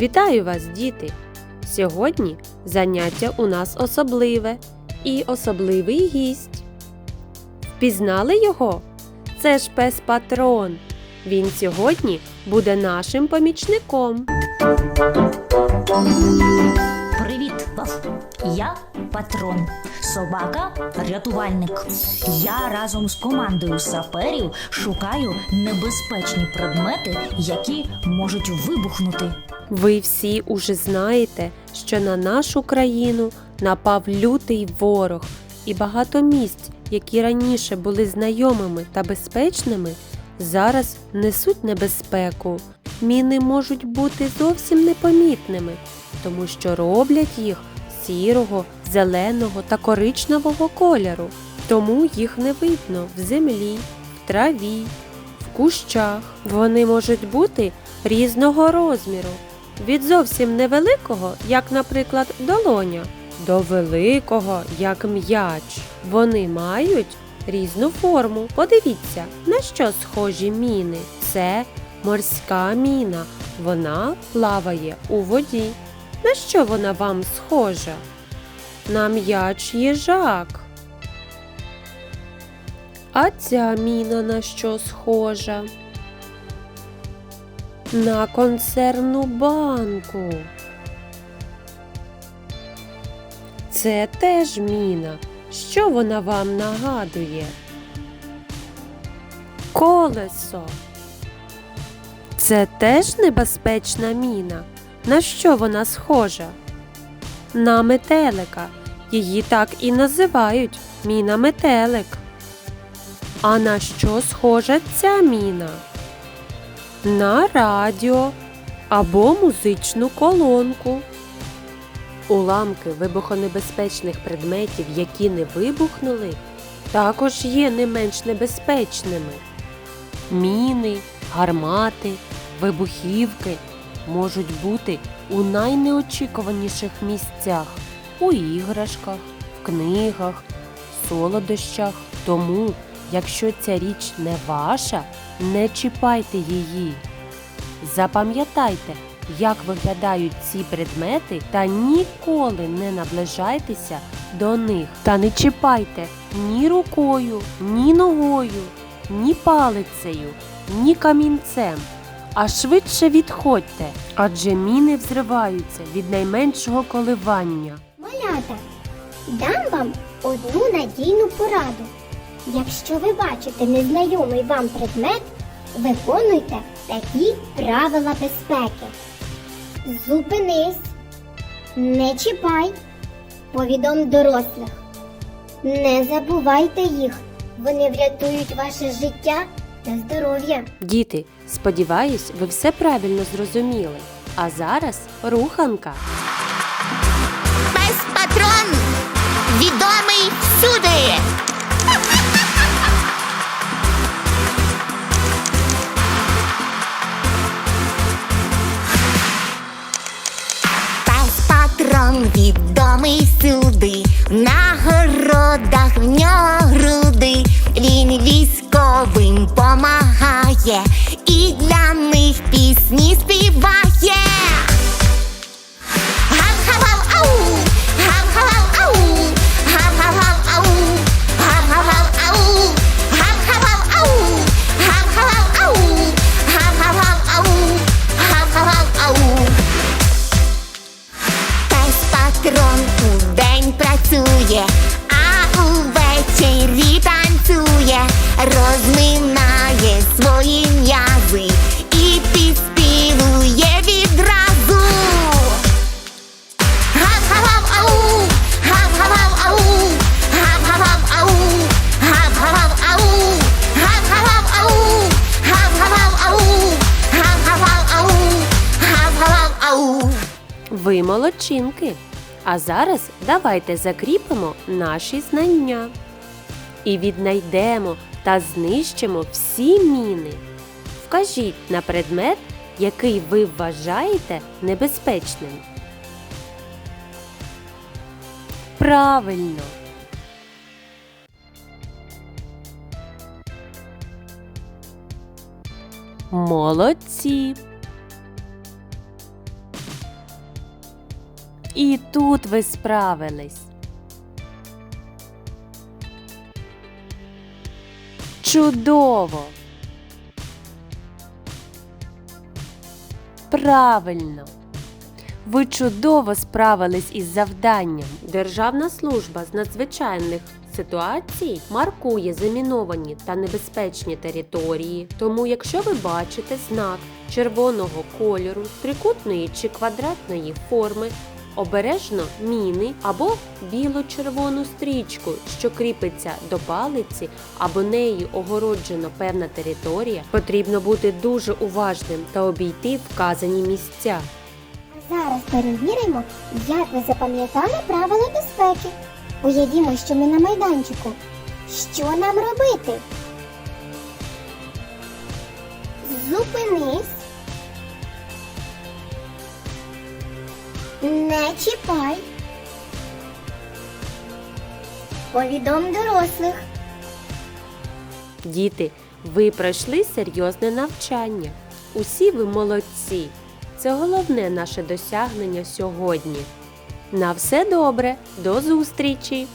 Вітаю вас, діти! Сьогодні заняття у нас особливе і особливий гість. Впізнали його? Це ж пес патрон. Він сьогодні буде нашим помічником. Привіт! Я патрон, собака рятувальник. Я разом з командою саперів шукаю небезпечні предмети, які можуть вибухнути. Ви всі уже знаєте, що на нашу країну напав лютий ворог, і багато місць, які раніше були знайомими та безпечними, зараз несуть небезпеку. Міни можуть бути зовсім непомітними, тому що роблять їх сірого, зеленого та коричневого кольору. Тому їх не видно в землі, в траві, в кущах. Вони можуть бути різного розміру. Від зовсім невеликого, як, наприклад, долоня, до великого, як м'яч. Вони мають різну форму. Подивіться, на що схожі міни. Це морська міна. Вона плаває у воді. На що вона вам схожа? На м'яч їжак. А ця міна на що схожа? На консервну банку. Це теж міна. Що вона вам нагадує? Колесо. Це теж небезпечна міна. На що вона схожа? На метелика. Її так і називають міна метелик. А на що схожа ця міна? На радіо або музичну колонку. Уламки вибухонебезпечних предметів, які не вибухнули, також є не менш небезпечними. Міни, гармати, вибухівки можуть бути у найнеочікуваніших місцях у іграшках, в книгах, солодощах. Тому, якщо ця річ не ваша, не чіпайте її. Запам'ятайте, як виглядають ці предмети, та ніколи не наближайтеся до них. Та не чіпайте ні рукою, ні ногою, ні палицею, ні камінцем. А швидше відходьте, адже міни взриваються від найменшого коливання. Малята, дам вам одну надійну пораду. Якщо ви бачите незнайомий вам предмет, виконуйте такі правила безпеки. Зупинись, не чіпай, повідом дорослих. Не забувайте їх, вони врятують ваше життя та здоров'я. Діти, сподіваюсь, ви все правильно зрозуміли. А зараз руханка. Пес патрон відомий me still be. грає, а увечері танцює, розминає свої м'язи і підспівує відразу. Гав-гав-гав, ау, гав-гав-гав, ау, гав-гав-гав, ау, гав-гав-гав, ау, гав-гав-гав, ау, гав-гав-гав, ау, гав-гав-гав, ау, гав-гав-гав, ау. Ви молодчинки. А зараз давайте закріпимо наші знання і віднайдемо та знищимо всі міни. Вкажіть на предмет, який ви вважаєте небезпечним. Правильно. Молодці. І тут ви справились. Чудово! Правильно! Ви чудово справились із завданням. Державна служба з надзвичайних ситуацій маркує заміновані та небезпечні території. Тому, якщо ви бачите знак червоного кольору, трикутної чи квадратної форми, обережно міни або біло-червону стрічку, що кріпиться до палиці або нею огороджена певна територія, потрібно бути дуже уважним та обійти вказані місця. Зараз перевіримо, як ви запам'ятали правила безпеки. Уявімо, що ми на майданчику. Що нам робити? Зупинись. Не чіпай. Повідом дорослих. Діти, ви пройшли серйозне навчання. Усі ви молодці. Це головне наше досягнення сьогодні. На все добре, до зустрічі!